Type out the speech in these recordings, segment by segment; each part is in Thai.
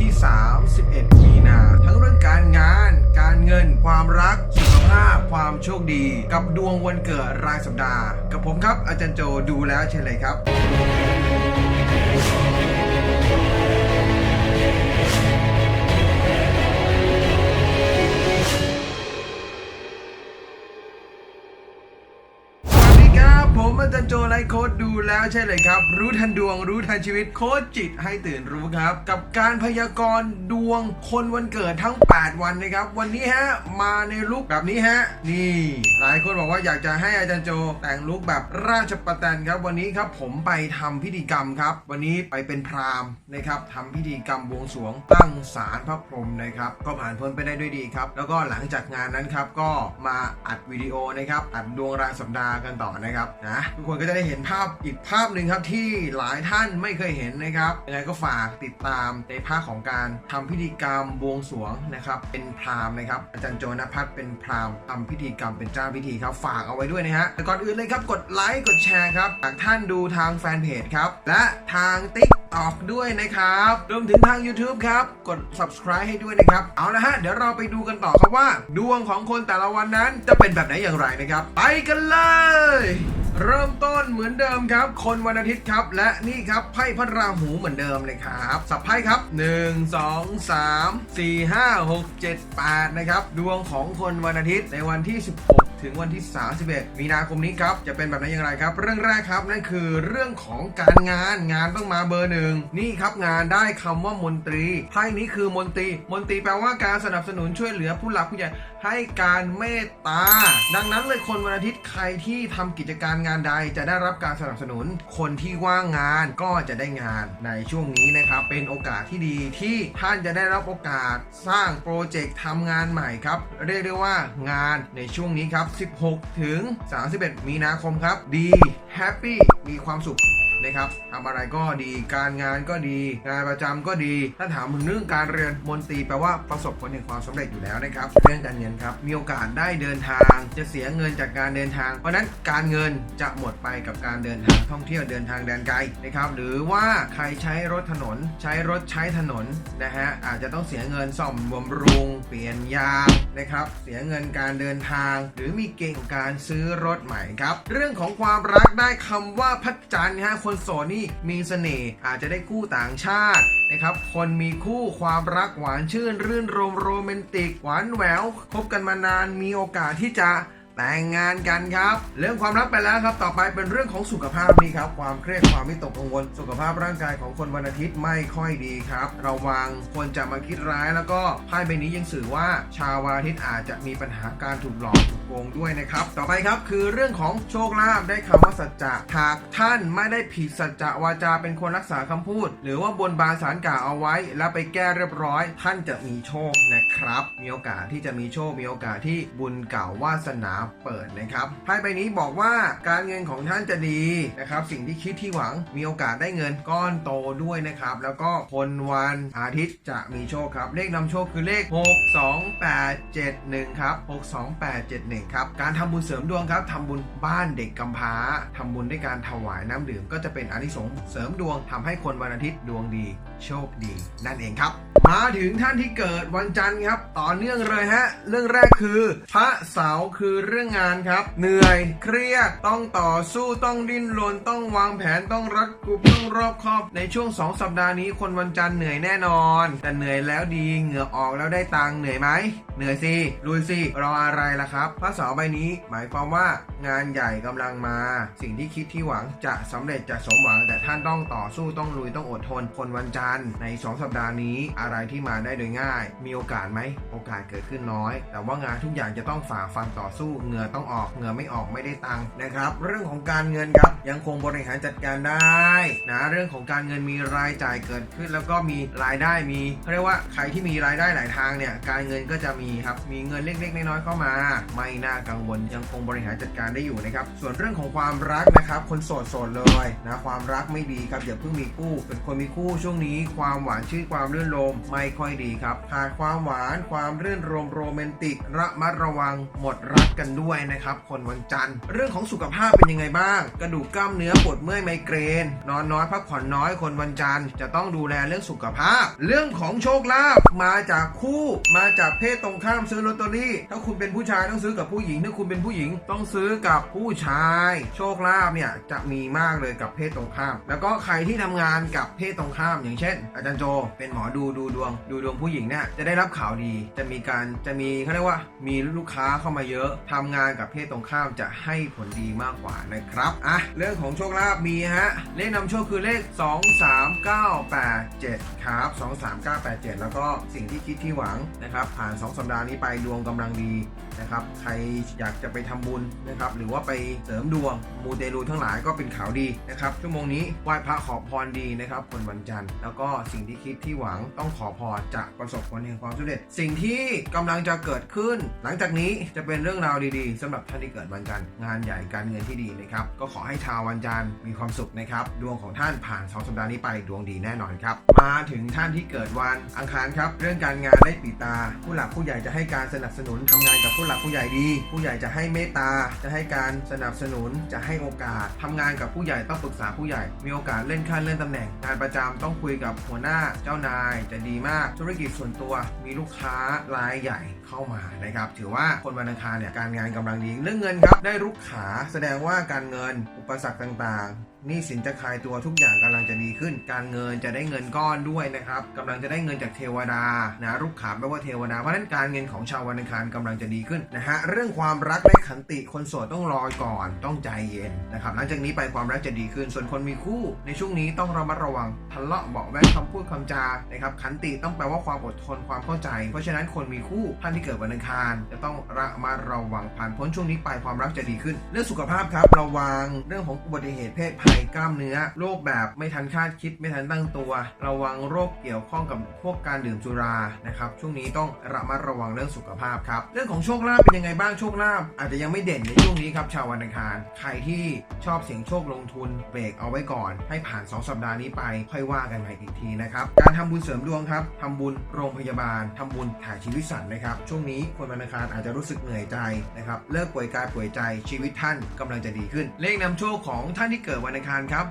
ที่ 31 มีนา ทั้งเรื่องการงาน การเงิน ความรัก สุขภาพ ความโชคดี กับดวงวันเกิดรายสัปดาห์ กับผมครับอาจารย์โจดูแล้วเช่นเลยครับ โจไลฟ์โค้ดดูแล้วใช่เลยครับ รู้ทันดวงรู้ทันชีวิตโค้ดจิตให้ตื่นรู้ครับ กับการพยากรณ์ดวงคนวันเกิดทั้ง 8 วันนะครับ วันนี้ฮะมาในลุคแบบนี้ฮะนี่ หลายคนบอกว่าอยากจะให้อาจารย์โจแต่งลุคแบบราชประแตนครับ วันนี้ครับผมไปทำพิธีกรรมครับ วันนี้ไปเป็นพราหมณ์นะครับทำพิธีกรรมบวงสรวงตั้งศาลพระพรหมนะครับก็ผ่านพ้นไปได้ด้วยดีครับ แล้วก็หลังจากงานนั้นครับก็มาอัดวิดีโอนะครับอัดดวงรายสัปดาห์กันต่อนะครับนะทุกคนก็จะได้เห็นภาพอีกภาพหนึ่งครับที่หลายท่านไม่เคยเห็นนะครับยังไงก็ฝากติดตามในภาคของการทำพิธีกรรมบวงสรวงนะครับ เป็นพราหมณ์นะครับ อาจารย์โจนพัฒน์เป็นพราหมณ์ทำพิธีกรรมเป็นเจ้าพิธีครับ ฝากเอาไว้ด้วยนะฮะแต่ก่อนอื่นเลยครับกดไลค์กดแชร์ครับหากท่านดูทางแฟนเพจครับและทางติ๊กตอกด้วยนะครับรวมถึงทาง YouTube ครับ กด subscribe ให้ด้วยนะครับ เอาละฮะ เดี๋ยวเราไปดูกันต่อครับว่า ดวงของคนแต่ละวันนั้นจะเป็นแบบไหนอย่างไรนะครับ ไปกันเลย เริ่มต้นเหมือนเดิมครับ คนวันอาทิตย์ครับ และนี่ครับไพ่พระราหูเหมือนเดิมเลยครับ สับไพ่ครับ 1 2 3 4 5 6 7 8 นะครับ ดวงของคนวันอาทิตย์ในวันที่ 16ถึงวันที่ 31 มีนาคมนี้ครับ จะเป็นแบบไหนอย่างไรครับ เรื่องแรกครับนั่นคือเรื่องของการงานงานต้องมาเบอร์หนึ่งนี่ครับงานได้คำว่ามนตรีไพ่นี้คือมนตรี มนตรีแปลว่าการสนับสนุนช่วยเหลือผู้หลักผู้ใหญ่ ให้การเมตตา ดังนั้นเลยคนวันอาทิตย์ใครที่ทำกิจการงานใดจะได้รับการสนับสนุน คนที่ว่างงานก็จะได้งานในช่วงนี้นะครับ เป็นโอกาสที่ดีที่ท่านจะได้รับโอกาสสร้างโปรเจกต์ทำงานใหม่ครับ เรียกได้ว่างานในช่วงนี้ครับ 16 ถึง 31 มีนาคมครับ ดีแฮปปี้มีความสุข นะครับทำอะไรก็ดีการงานก็ดี งานประจำก็ดี ถ้าถามถึงเรื่องการเรียนมนตรีแปลว่าประสบผลแห่งความสำเร็จอยู่แล้วนะครับเรื่องการเงินครับมีโอกาสได้เดินทาง จะเสียเงินจากการเดินทาง เพราะนั้นการเงินจะหมดไปกับการเดินทางท่องเที่ยวเดินทางแดนไกลนะครับหรือว่าใครใช้รถถนน ใช้รถใช้ถนนนะฮะอาจจะต้องเสียเงินซ่อมบำรุง เปลี่ยนยางนะครับเสียเงินการเดินทาง หรือมีเกณฑ์ของการซื้อรถใหม่ครับเรื่องของความรักได้คำว่าพระจันทร์นะฮะคนโสดนี่มีเสน่ห์อาจจะได้คู่ต่างชาตินะครับ คนมีคู่ความรักหวานชื่น รื่นรมโรแมนติก หวานแหววคบกันมานานมีโอกาสที่จะ แต่งงานกันครับ เรื่องความรักไปแล้วครับ ต่อไปเป็นเรื่องของสุขภาพนี่ครับ ความเครียดความวิตกกังวล สุขภาพร่างกายของคนวันอาทิตย์ไม่ค่อยดีครับ ระวังคนจะมาคิดร้ายแล้วก็ไพ่ใบนี้ยังสื่อว่าชาววันอาทิตย์อาจจะมีปัญหาการถูกหลอกถูกโกงด้วยนะครับ ต่อไปครับคือเรื่องของโชคลาภได้คำว่าสัจจะหากท่านไม่ได้ผิดสัจจะวาจาเป็นคนรักษาคำพูด หรือว่าบนบานสารกล่าวเอาไว้ แล้วไปแก้เรียบร้อย ท่านจะมีโชคนะครับ มีโอกาสที่จะมีโชคมีโอกาสที่บุญเก่าวาสนาเปิดนะครับไพ่ใบนี้บอกว่าการเงินของท่านจะดีนะครับสิ่งที่คิดที่หวังมีโอกาสได้เงินก้อนโตด้วยนะครับแล้วก็คนวันอาทิตย์จะมีโชคครับ เลขนำโชคคือเลข 62871ครับ62871ครับการทำบุญเสริมดวงครับทำบุญบ้านเด็กกำพร้าทำบุญด้วยการถวายน้ำดื่ม ก็จะเป็นอนิสงส์เสริมดวงทำให้คนวันอาทิตย์ดวงดี โชคดี นั่นเองครับมาถึงท่านที่เกิดวันจันทร์ครับ ต่อเนื่องเลยฮะ เรื่องแรกคือ พระเสาคือเรื่องงานครับ เหนื่อยเครียดต้องต่อสู้ต้องดิ้นรนต้องวางแผนต้องรัดกุมต้องรอบคอบ ในช่วง 2 สัปดาห์นี้คนวันจันทร์เหนื่อยแน่นอน แต่เหนื่อยแล้วดีเหงื่อออกแล้วได้ตังเหนื่อยไหมเหนื่อยสิลุยสิรออะไรล่ะครับ พระเสาใบนี้ หมายความว่างานใหญ่กำลังมา สิ่งที่คิดที่หวังจะสำเร็จจะสมหวัง แต่ท่านต้องต่อสู้ต้องลุยต้องอดทนคนวันจันทร์ใน 2 สัปดาห์นี้อะไรที่มาได้โดยง่าย มีโอกาสไหมโอกาสเกิดขึ้นน้อย แต่ว่างานทุกอย่างจะต้องฝ่าฟันต่อสู้เหงื่อต้องออกเหงื่อไม่ออกไม่ได้ตังค์นะครับ เรื่องของการเงินครับยังคงบริหารจัดการได้นะเรื่องของการเงินมีรายจ่ายเกิดขึ้น แล้วก็มีรายได้มีเขาเรียกว่าใครที่มีรายได้หลายทางเนี่ยการเงินก็จะมีครับมีเงินเล็กๆน้อยๆเข้ามา ไม่น่ากังวลยังคงบริหารจัดการได้อยู่นะครับส่วนเรื่องของความรักนะครับคนโสดโสดเลยนะความรักไม่ดีครับอย่าเพิ่งมีคู่เป็นคนมีคู่ช่วงนี้ความหวานชื่นความเรื่อนรมไม่ค่อยดีครับขาดความหวานความรื่นรมโรแมนติกระมัดระวังหมดรักกันด้วยนะครับ คนวันจันทร์ เรื่องของสุขภาพเป็นยังไงบ้าง กระดูกกล้ามเนื้อปวดเมื่อยไมเกรน นอนน้อยพักผ่อนน้อยคนวันจันทร์จะต้องดูแลเรื่องสุขภาพ เรื่องของโชคลาภมาจากคู่มาจากเพศตรงข้ามซื้อลอตเตอรี่ ถ้าคุณเป็นผู้ชายต้องซื้อกับผู้หญิงถ้าคุณเป็นผู้หญิงต้องซื้อกับผู้ชาย โชคลาภเนี่ยจะมีมากเลยกับเพศตรงข้าม แล้วก็ใครที่ทำงานกับเพศตรงข้าม อย่างเช่น อาจารย์โจเป็นหมอดูดูดวง ดูดวงผู้หญิงเนี่ยจะได้รับข่าวดี จะมีการจะมีเขาเรียกว่า มีลูกค้าเข้ามาเยอะทำงานกับเพศตรงข้ามจะให้ผลดีมากกว่านะครับอะเรื่องของโชคลาภมีฮะเลขนำโชคคือเลข 2 3 9 8 7 ครับ 2 3 9 8 7 แล้วก็สิ่งที่คิดที่หวังนะครับ ผ่าน 2 สัปดาห์นี้ไปดวงกำลังดีนะครับใครอยากจะไปทำบุญนะครับหรือว่าไปเสริมดวงมูเตลูทั้งหลายก็เป็นข่าวดีนะครับชั่วโมงนี้ไหว้พระขอพรดีนะครับคนวันจันทร์แล้วก็สิ่งที่คิดที่หวังต้องขอพรจะประสบผลแห่งความสำเร็จ สิ่งที่กำลังจะเกิดขึ้น หลังจากนี้จะเป็นเรื่องราวดีๆสำหรับท่านที่เกิดวันจันทร์งานใหญ่การเงินที่ดีนะครับก็ขอให้ชาววันจันทร์มีความสุขนะครับดวงของท่านผ่านสองสัปดาห์นี้ไปดวงดีแน่นอนครับมาถึงท่านที่เกิดวันอังคารครับเรื่องการงานได้ปีตา ผู้หลักผู้ใหญ่จะให้การสนับสนุนทำงานกับผู้หลักผู้ใหญ่ดี ผู้ใหญ่จะให้เมตตา จะให้การสนับสนุนจะให้โอกาสทำงานกับผู้ใหญ่ต้องปรึกษาผู้ใหญ่ มีโอกาสเลื่อนขั้นเลื่อนตำแหน่งงานประจำต้องคุยกับหัวหน้าเจ้านายจะดีมาก ธุรกิจส่วนตัวมีลูกค้ารายใหญ่เข้ามานะครับ ถือว่าคนวันอังคารเนี่ยการงานกำลังดีเรื่องเงินครับได้ลูกขาแสดงว่าการเงินอุปสรรคต่างๆ หนี่สินจะคลายตัวทุกอย่างกำลังจะดีขึ้น การเงินจะได้เงินก้อนด้วยนะครับกำลังจะได้เงินจากเทวดานะลูกขาแปลว่าเทวดาเพราะฉะนั้นการเงินของชาววันอังคารกำลังจะดีขึ้นนะฮะเรื่องความรักและขันติคนโสดต้องรอก่อนต้องใจเย็นนะครับหลังจากนี้ไปความรักจะดีขึ้น ส่วนคนมีคู่ในช่วงนี้ต้องระมัดระวังทะเลาะเบาะแว้งคำพูดคำจานะครับขันติต้องแปลว่าความอดทนความเข้าใจ เพราะฉะนั้นคนมีคู่ท่านที่เกิดวันอังคาร จะต้องระมัดระวังผ่านพ้นช่วงนี้ไปความรักจะดีขึ้น เรื่องสุขภาพครับระวังเรื่องของอุบัติเหตุเพศภัยกล้ามเนื้อโรคแบบไม่ทันคาดคิดไม่ทันตั้งตัว ระวังโรคเกี่ยวข้องกับพวกการดื่มสุรานะครับช่วงนี้ต้องระมัดระวังเรื่องสุขภาพครับเรื่องของโชคลาภเป็นยังไงบ้างโชคลาภอาจจะยังไม่เด่นในช่วงนี้ครับชาววันอังคารใครที่ชอบเสี่ยงโชคลงทุนเบรกเอาไว้ก่อน ให้ผ่าน 2 สัปดาห์นี้ไป ค่อยว่ากันใหม่อีกทีนะครับการทำบุญเสริมดวงครับทำบุญโรงพยาบาลทำบุญถ่ายชีวิตสัตว์นะครับช่วงนี้คนวันอังคารอาจจะรู้สึกเหนื่อยใจนะครับเลิกป่วยกายป่วยใจชีวิตท่านกำลังจะดีขึ้น เลขนำโชคของท่านที่เกิดวันอังคารครับ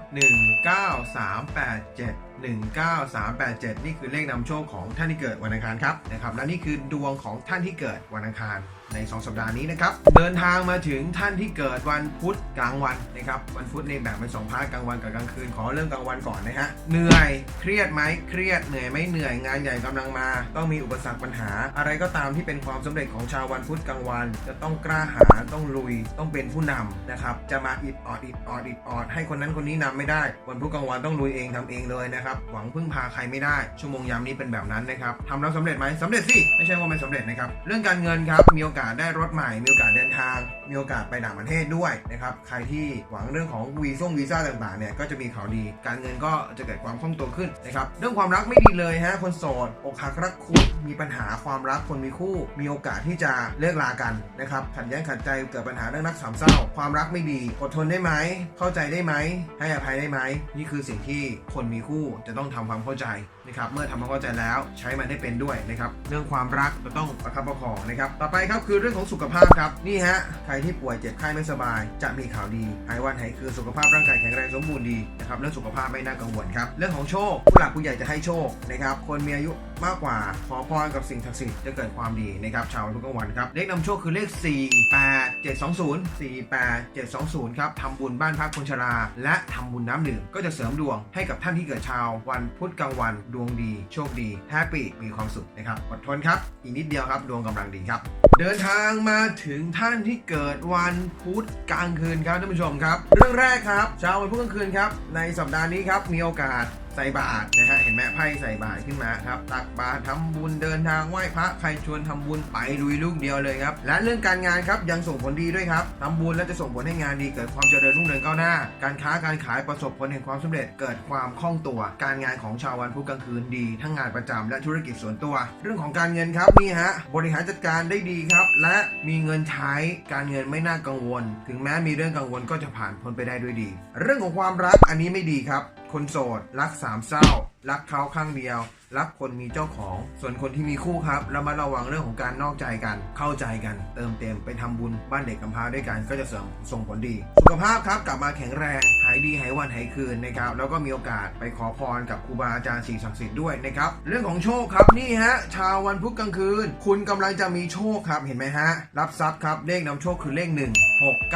19387 19387 นี่คือเลขนำโชคของท่านที่เกิดวันอังคารครับนะครับและนี่คือดวงของท่านที่เกิดวันอังคารใน 2 สัปดาห์นี้นะครับ เดินทางมาถึงท่านที่เกิดวันพุธกลางวันนะครับ วันพุธในแบ่งเป็นสองพาร์ทกลางวันกับกลางคืน ขอเรื่องกลางวันก่อนนะฮะ เหนื่อย เครียดไหมเครียด เหนื่อยไหมเหนื่อย งานใหญ่กำลังมา ต้องมีอุปสรรคปัญหา อะไรก็ตามที่เป็นความสำเร็จของชาววันพุธกลางวัน จะต้องกล้าหาญ ต้องลุย ต้องเป็นผู้นำนะครับ จะมาอิดออดอิดออดอิดออดให้คนนั้นคนนี้นำไม่ได้ วันพุธกลางวันต้องลุยเองทำเองเลยนะครับหวังพึ่งพาใครไม่ได้ ชั่วโมงยามนี้เป็นแบบนั้นนะครับทำแล้วสำเร็จไหมสำเร็จสิไม่ใช่ว่าไม่สำเร็จนะครับเรื่องการเงินครับมีโอกาสได้รถใหม่ มีโอกาสเดินทาง มีโอกาสไปต่างประเทศด้วยนะครับใครที่หวังเรื่องของวีซ่งวีซ่าต่างๆเนี่ยก็จะมีข่าวดี การเงินก็จะเกิดความคล่องตัวขึ้นนะครับเรื่องความรักไม่ดีเลยฮะคนโสดอกหักรักคุดมีปัญหาความรักคนมีคู่ มีโอกาสที่จะเลิกลากันนะครับขัดแย้งขัดใจเกิดปัญหาเรื่องรักสามเศร้า ความรักไม่ดี อดทนได้ไหมเข้าใจได้ไหมให้อภัยได้ไหมนี่คือสิ่งที่คนมีคู่จะต้องทำความเข้าใจ นะครับเมื่อทำความเข้าใจแล้วใช้มันให้เป็นด้วยนะครับเรื่องความรักจะต้องประคับประคองนะครับต่อไปครับคือเรื่องของสุขภาพครับนี่ฮะใครที่ป่วยเจ็บไข้ไม่สบาย จะมีข่าวดีหายวันหายคืนสุขภาพร่างกายแข็งแรงสมบูรณ์ดีนะครับเรื่องสุขภาพไม่น่ากังวลครับเรื่องของโชคผู้หลักผู้ใหญ่จะให้โชคนะครับคนมีอายุมากกว่าขอพรกับสิ่งศักดิ์สิทธิ์จะเกิดความดีนะครับชาวทุกกลางวันครับเลขนำโชคคือเลข 4 8 720 4 8 720ครับทำบุญบ้านพักคนชรา และทำบุญน้ำดื่มก็จะเสริมดวงให้กับท่านที่เกิดชาววันพุธกลางวันดวงดี โชคดีแฮปปี้มีความสุขนะครับอดทนครับ อีกนิดเดียวครับดวงกำลังดีครับ เดินทางมาถึงท่านที่เกิดวันพุธกลางคืนครับท่านผู้ชมครับ เรื่องแรกครับชาววันพุธกลางคืนครับในสัปดาห์นี้ครับมีโอกาส ส่บาตรนะฮะเห็นไหมไพ่ใส่บาตรขึ้นมาครับตักบาตรทำบุญเดินทางไหว้พระใครชวนทำบุญไปลุยลูกเดียวเลยครับและเรื่องการงานครับยังส่งผลดีด้วยครับทำบุญแล้วจะส่งผลให้งานดีเกิดความเจริญรุ่งเรืองก้าวหน้า การค้าการขายประสบผลแห่งความสำเร็จเกิดความคล่องตัว การงานของชาววันพุธกลางคืนดีทั้งงานประจำและธุรกิจส่วนตัว เรื่องของการเงินครับนี่ฮะบริหารจัดการได้ดีครับ และมีเงินใช้การเงินไม่น่ากังวล ถึงแม้มีเรื่องกังวลก็จะผ่านพ้นไปได้ด้วยดี เรื่องของความรักอันนี้ไม่ดีครับ คนโสด รักสามเศร้า รักเขาข้างเดียว รักคนมีเจ้าของ ส่วนคนที่มีคู่ครับระมัดระวังเรื่องของการนอกใจกัน เข้าใจกัน เติมเต็มไปทำบุญบ้านเด็กกำพร้าด้วยกันก็จะเสริมส่งผลดี สุขภาพครับกลับมาแข็งแรง หายดีหายวันหายคืนนะครับแล้วก็มีโอกาสไปขอพรกับครูบาอาจารย์สิ่งศักดิ์สิทธิ์ด้วยนะครับเรื่องของโชคครับนี่ฮะชาววันพุธกลางคืน คุณกำลังจะมีโชคครับเห็นไหมฮะรับทรัพย์ครับเลขนำโชคคือเลข 1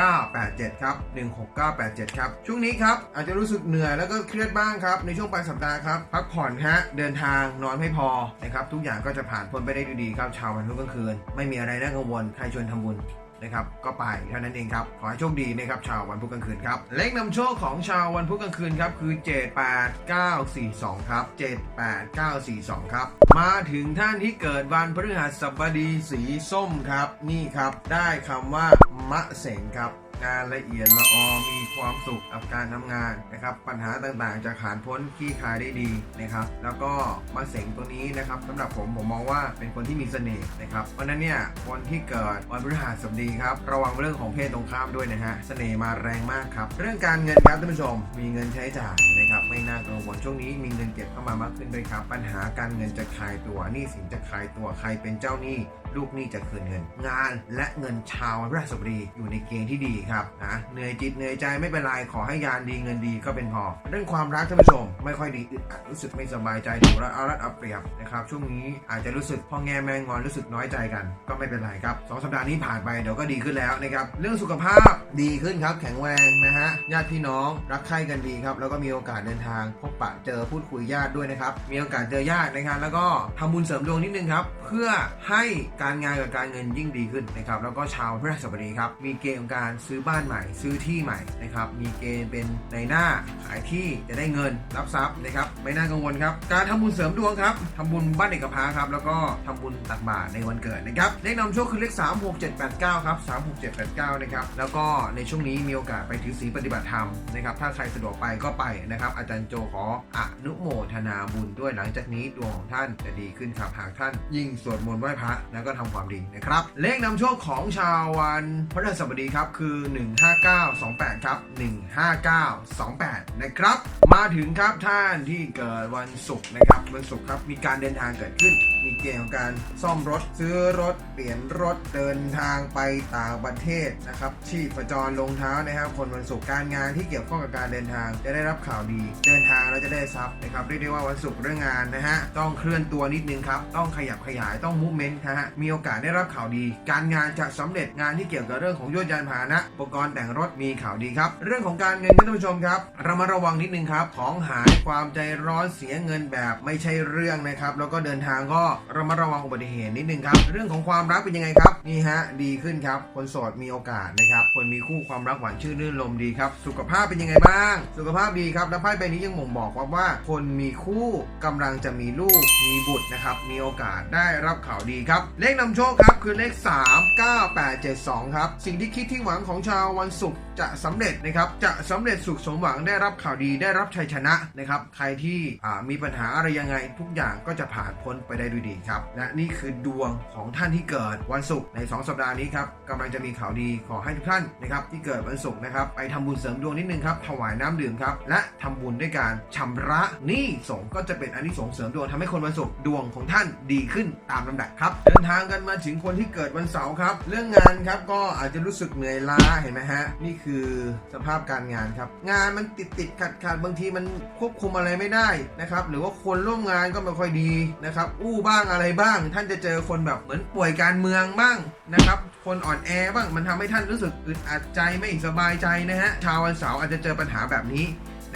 6987ครับ16987ครับช่วงนี้ครับอาจจะรู้สึกเหนื่อยแล้วก็เครียดบ้างครับในช่วงปลายสัปดาห์ครับพักผ่อนฮะเดินทางนอนไม่พอนะครับทุกอย่างก็จะผ่านพ้นไปได้ดีครับชาววันพุธกลางคืน ไม่มีอะไรน่ากังวลใครชวนทำบุญนะครับก็ไปเท่านั้นเองครับ ขอให้โชคดีนะครับชาววันพุธกลางคืนครับ เลขนำโชคของชาววันพุธกลางคืนครับคือ 78942 ครับ 78942 ครับ มาถึงท่านที่เกิดวันพฤหัสบดีสีส้มครับ นี่ครับ ได้คำว่ามะเสงครับ งานละเอียดละออมีความสุขกับการทำงานนะครับปัญหาต่างๆ จะผ่านพ้นขี้คายได้ดีนะครับแล้วก็มาเสงตัวนี้นะครับสำหรับผมผมมองว่าเป็นคนที่มีเสน่ห์นะครับเพราะนั้นเนี่ยคนที่เกิดวันพฤหัสบดีครับระวังเรื่องของเพศตรงข้ามด้วยนะฮะเสน่ห์มาแรงมากครับเรื่องการเงินครับท่านผู้ชม มีเงินใช้จ่ายนะครับไม่น่ากังวลช่วงนี้มีเงินเก็บเข้ามามากขึ้นด้วยครับปัญหาการเงินจะคลายตัวนี้สินจะคลายตัวใครเป็นเจ้าหนี้ ลูกหนี้จะคืนเงิน งานและเงินชาววันพฤหัสบดีอยู่ในเกณฑ์ที่ดีครับนะเหนื่อยจิตเหนื่อยใจไม่เป็นไรขอให้ยานดีเงินดีก็เป็นพอ เรื่องความรักท่านผู้ชม ไม่ค่อยดีอึดอัดรู้สึกไม่สบายใจถูกแล้วเอารัดเอาเปรียบนะครับช่วงนี้อาจจะรู้สึกพ่อแง่แม่งอนรู้สึกน้อยใจกัน ก็ไม่เป็นไรครับสองสัปดาห์นี้ผ่านไปเดี๋ยวก็ดีขึ้นแล้วนะครับเรื่องสุขภาพดีขึ้นครับแข็งแรงนะฮะญาติพี่น้องรักใคร่กันดีครับแล้วก็มีโอกาสเดินทางพบปะเจอพูดคุยญาติด้วยนะครับมีโอกาสเจอญาตินะครับแล้วก็ทำบุญเสริมดวงนิดนึงครับเพื่อให้การงานกับการเงินยิ่งดีขึ้นนะครับแล้วก็ชาวพฤหัสบดีครับมีเกณฑ์ของการซื้อบ้านใหม่ ซื้อที่ใหม่นะครับมีเกณฑ์เป็นในหน้าขายที่จะได้เงินรับทรัพย์นะครับไม่น่ากังวลครับการทำบุญเสริมดวงครับทำบุญบ้านเด็กกำพร้าครับแล้วก็ทำบุญตักบาตรในวันเกิดนะครับเลขนำโชคคือเลข 3 6 7 8 9ครับ3 6 7 8 9นะครับแล้วก็ในช่วงนี้มีโอกาสไปถือศีลปฏิบัติธรรมนะครับถ้าใครสะดวกไปก็ไปนะครับอาจารย์โจขออนุโมทนาบุญด้วยหลังจากนี้ดวงของท่านจะดีขึ้นครับหากท่านยิ่งสวดมนต์ไหว้พระแล้วก็ทำความดีนะครับ เลขนำโชคของชาววันพฤหัสบดีครับคือ 15928 ครับ 15928 นะครับ มาถึงครับท่านที่เกิดวันศุกร์นะครับวันศุกร์ครับมีการเดินทางเกิดขึ้น มีเกณฑ์ของการซ่อมรถซื้อรถ เปลี่ยนรถเดินทางไปต่างประเทศนะครับชีพจรลงเท้านะครับ คนวันศุกร์การงานที่เกี่ยวข้องกับการเดินทาง จะได้รับข่าวดี เดินทางแล้วจะได้ทรัพย์นะครับเรียกได้ว่าวันศุกร์เรื่องงานนะฮะต้องเคลื่อนตัวนิดนึงครับต้องขยับขยายต้องมูฟเมนต์นะฮะมีโอกาสได้รับข่าวดี การงานจะสำเร็จงานที่เกี่ยวกับเรื่องของยวดยานพาหนะอุปกรณ์แต่งรถมีข่าวดีครับเรื่องของการเงินท่านผู้ชมครับเรามาระวังนิดนึงครับของหายความใจร้อนเสียเงินแบบไม่ใช่เรื่องนะครับแล้วก็เดินทางก็ระมัดระวังอุบัติเหตุนิดนึงครับ เรื่องของความรักเป็นยังไงครับ นี่ฮะ ดีขึ้นครับ คนโสดมีโอกาสนะครับ คนมีคู่ความรักหวานชื่นรื่นลมดีครับ สุขภาพเป็นยังไงบ้าง สุขภาพดีครับ และไพ่ใบนี้ยังบ่งบอกว่าว่า คนมีคู่กำลังจะมีลูก มีบุตรนะครับ มีโอกาสได้รับข่าวดีครับ เลขนำโชคครับ คือเลข 3 9 8 7 2 ครับ สิ่งที่คิดที่หวังของชาววันศุกร์จะสำเร็จนะครับจะสำเร็จสุขสมหวังได้รับข่าวดีได้รับชัยชนะนะครับใครที่มีปัญหาอะไรยังไงทุกอย่างก็จะผ่านพ้นไปได้ด้วยดีครับและนี่คือดวงของท่านที่เกิดวันศุกร์ใน 2 สัปดาห์นี้ครับกำลังจะมีข่าวดีขอให้ทุกท่านนะครับที่เกิดวันศุกร์นะครับไปทำบุญเสริมดวงนิดนึงครับถวายน้ำดื่มครับและทำบุญด้วยการชำระหนี้สงก็จะเป็นอันที่สงเสริมดวงทำให้คนวันศุกร์ดวงของท่านดีขึ้นตามลำดับครับเดินทางกันมาถึงคนที่เกิดวันเสาร์ครับ เรื่องงานครับก็อาจจะรู้สึกเหนื่อยล้าเห็นไหมฮะนี่คือสภาพการงานครับ งานมันติดติดขัดขัดบางทีมันควบคุมอะไรไม่ได้นะครับหรือว่าคนร่วมงานก็ไม่ค่อยดีนะครับอู้บ้างอะไรบ้าง ท่านจะเจอคนแบบเหมือนป่วยการเมืองบ้างนะครับคนอ่อนแอบ้างมันทำให้ท่านรู้สึกอึดอัดใจไม่สบายใจนะฮะชาววันเสาร์อาจจะเจอปัญหาแบบนี้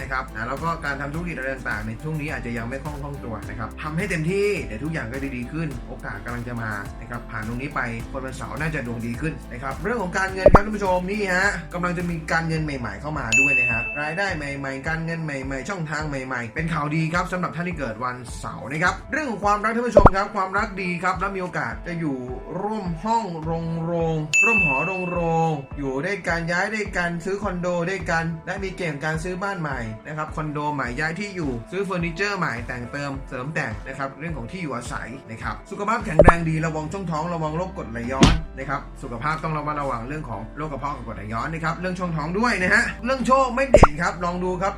นะครับนะแล้วก็การทำธุรกิจอะไรต่างๆ ในช่วงนี้อาจจะยังไม่คล่องคล่องตัวนะครับทำให้เต็มที่เดี๋ยวทุกอย่างก็ดีขึ้น โอกาสกำลังจะมานะครับผ่านตรงนี้ไปคนวันเสาร์น่าจะดวงดีขึ้นนะครับเรื่องของการเงินครับท่านผู้ชมนี่ฮะกำลังจะมีการเงินใหม่ ๆ เข้ามาด้วยนะครับรายได้ใหม่ ๆ การเงินใหม่ ๆ ช่องทางใหม่ ๆ เป็นข่าวดีครับสำหรับท่านที่เกิดวันเสาร์นะครับเรื่องของความรักท่านผู้ชมครับความรักดีครับและมีโอกาสจะอยู่ร่วมห้องโรงโรงร่วมหอโรงโรงอยู่ด้วยกันย้ายด้วยกันซื้อคอนโดด้วยกันและมีเกณฑ์การซื้อบ้านใหม่นะครับคอนโดใหม่ย้ายที่อยู่ซื้อเฟอร์นิเจอร์ใหม่แต่งเติมเสริมแต่งนะครับเรื่องของที่อยู่อาศัยนะครับสุขภาพแข็งแรงดีระวังช่องท้องระวังโรคกรดไหลย้อนนะครับสุขภาพต้องระมัดระวังเรื่องของโรคกระเพาะกับกรดไหลย้อนนะครับเรื่องช่องท้องด้วยนะฮะเรื่องโชคไม่เด่นครับลองดูครับ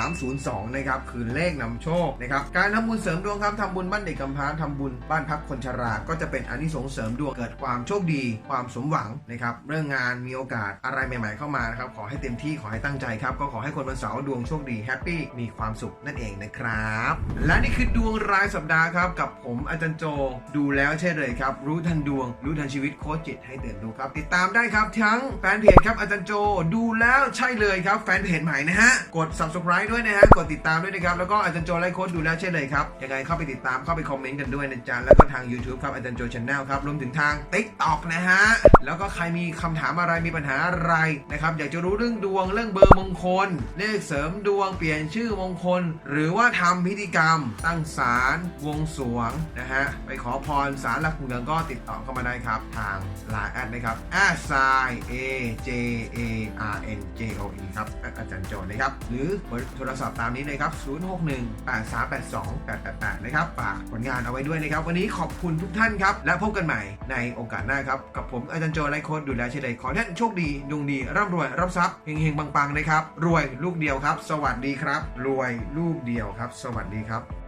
798302 นะครับคือเลขนำโชคนะครับการทำบุญเสริมดวงครับทำบุญบ้านเด็กกำพร้าทำบุญบ้านพักคนชรา ก็จะเป็นอนิสงส์เสริมดวงเกิดความโชคดี ความสมหวังนะครับเรื่องงานมีโอกาสอะไรใหม่ ๆเข้ามานะครับขอให้เต็มที่ขอให้ตั้งใจครับก็ขอให้คนวันเสาร์ดวงโชคดีแฮปปี้มีความสุขนั่นเองนะครับ และนี่คือดวงรายสัปดาห์ครับ กับผมอาจารย์โจดูแล้วใช่เลยครับ รู้ทันดวง รู้ทันชีวิตโค้ชจิตให้เตือนดูครับ ติดตามได้ครับ ทั้งแฟนเพจครับอาจารย์โจดูแล้วใช่เลยครับแฟนเพจใหม่นะฮะกด subscribe ด้วยนะฮะกดติดตามด้วยนะครับแล้วก็อาจารย์โจไลฟ์โค้ชดูแล้วใช่เลยครับยังไงเข้าไปติดตามเข้าไปคอมเมนต์กันด้วยนะจ๊ะแล้วก็ทาง YouTube ครับอาจารย์โจช n แนลครับรวมถึงทาง TikTok นะฮะแล้วก็ใครมีคำถามอะไรมีปัญหาอะไรนะครับอยากจะรู้เรื่องดวงเรื่องเบอร์มงคลเลขเสริมดวงเปลี่ยนชื่อมงคล หรือว่าทำพิธีกรรม ตั้งศาลวงสวงนะฮะไปขอพรศาลหลักเมืองก็ติดต่อเข้ามาได้ครับทางไลน์แอดนะครับ s i a j a r n j o e ครับอาจารย์โจนะครับ หรือโทรศัพท์ตามนี้เลยครับ 061 8382 888 นะครับฝากผลงานเอาไว้ด้วยนะครับ วันนี้ขอบคุณทุกท่านครับ และพบกันใหม่ในโอกาสหน้าครับ กับผมอาจารย์โจไลโคดดูแลเฉลยขอท่านโชคดีดวงดีร่ำรวยรับทรัพย์เฮงๆปังๆนะครับรวยลูกเดียวครับ สวัสดีครับ รวยลูกเดียวครับ สวัสดีครับ